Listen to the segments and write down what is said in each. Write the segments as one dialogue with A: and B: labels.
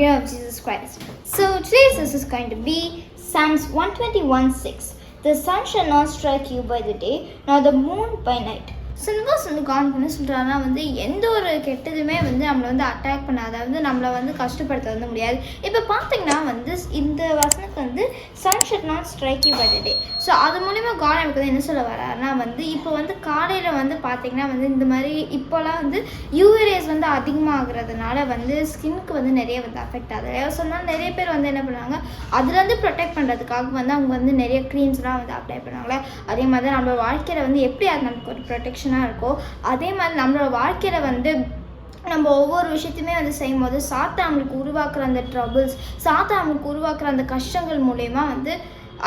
A: Christ. So today's verse is going to be Psalms 121 6. The sun shall not strike you by the day, nor the moon by night. Silvers வந்து கான் பண்ணி சொல்கிறாங்கன்னா வந்து எந்த ஒரு கெட்டதுமே வந்து நம்மளை வந்து அட்டாக் பண்ண அதாவது நம்மளை வந்து கஷ்டப்படுத்த வந்து முடியாது. இப்போ பார்த்தீங்கன்னா வந்து இந்த வசனத்துக்கு வந்து sun shall not strike you by day so அது மூலிமா காட் எனக்கு வந்து என்ன சொல்ல வராருன்னா வந்து இப்போ வந்து காலையில் வந்து பார்த்தீங்கன்னா வந்து இந்த மாதிரி இப்போலாம் வந்து யூஏரேஸ் வந்து அதிகமாகிறதுனால வந்து ஸ்கின்னுக்கு வந்து நிறைய வந்து அஃபெக்ட் ஆகுது. சொன்னால் நிறைய பேர் வந்து என்ன பண்ணுவாங்க அதுலேருந்து ப்ரொடெக்ட் பண்ணுறதுக்காக வந்து அவங்க வந்து நிறைய க்ரீம்ஸ்லாம் வந்து அப்ளை பண்ணுவாங்களே. அதே மாதிரி தான் வாழ்க்கையில் வந்து எப்படி அது நமக்கு ஒரு ப்ரொடெக்ஷன் ப்ரொடெக்ஷனாக இருக்கோ அதே மாதிரி நம்மளோட வாழ்க்கையில் வந்து நம்ம ஒவ்வொரு விஷயத்தையுமே வந்து செய்யும் போது சாத்தா நம்மளுக்கு உருவாக்குற அந்த ட்ரபிள்ஸ் சாத்தா நம்மளுக்கு உருவாக்குற அந்த கஷ்டங்கள் மூலயமா வந்து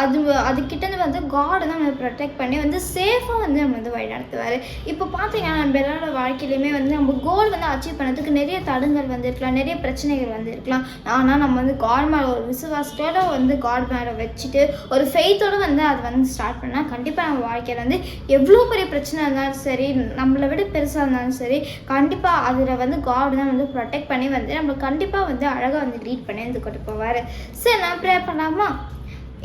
A: அது அதுக்கிட்டேருந்து வந்து காடு தான் நம்ம ப்ரொடெக்ட் பண்ணி வந்து சேஃபாக வந்து நம்ம வந்து வழி நடத்துவார். இப்போ பார்த்தீங்கன்னா நம்ம எல்லாரோட வாழ்க்கையிலையுமே வந்து நம்ம கோல் வந்து அச்சீவ் பண்ணதுக்கு நிறைய தடங்கள் வந்து இருக்கலாம் நிறைய பிரச்சனைகள் வந்து இருக்கலாம் ஆனால் நம்ம வந்து காட் மேலே ஒரு விசுவாசத்தோட வந்து காட் மேலே வச்சுட்டு ஒரு ஃபெய்த்தோடு வந்து அதை வந்து ஸ்டார்ட் பண்ணால் கண்டிப்பாக நம்ம வாழ்க்கையில் வந்து எவ்வளோ பெரிய பிரச்சனை இருந்தாலும் சரி நம்மளை விட பெருசாக இருந்தாலும் சரி கண்டிப்பாக அதில் வந்து காட் தான் வந்து ப்ரொடெக்ட் பண்ணி வந்து நம்ம கண்டிப்பாக வந்து அழகாக வந்து லீட் பண்ணி வந்து கொண்டு போவார். சரி நான் ப்ரே பண்ணலாமா?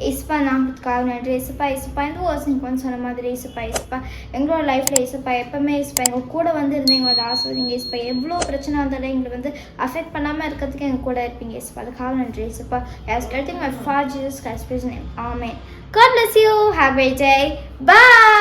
A: இசுப்பா நாமத்துக்காக நன்றி இசுப்பா இசுப்பா இந்த வாசிங் கொஞ்சம் சொன்ன மாதிரி இசுப்பா இசுப்பா எங்களோட லைஃப்பில் இசுப்பா எப்போவுமே இசுப்பா எங்கள் கூட வந்து இருந்து எங்களை ஆசிர்வதிங்க இசுப்பா எவ்வளோ பிரச்சனை வந்தாலும் எங்களை வந்து அஃபெக்ட் பண்ணாமல் இருக்கிறதுக்கு எங்கள் கூட இருப்பீங்க இசுப்பா அதுக்காக நன்றி இசுப்பா S cutting my for Jesus Christ name amen God bless you. Have a day. Bye.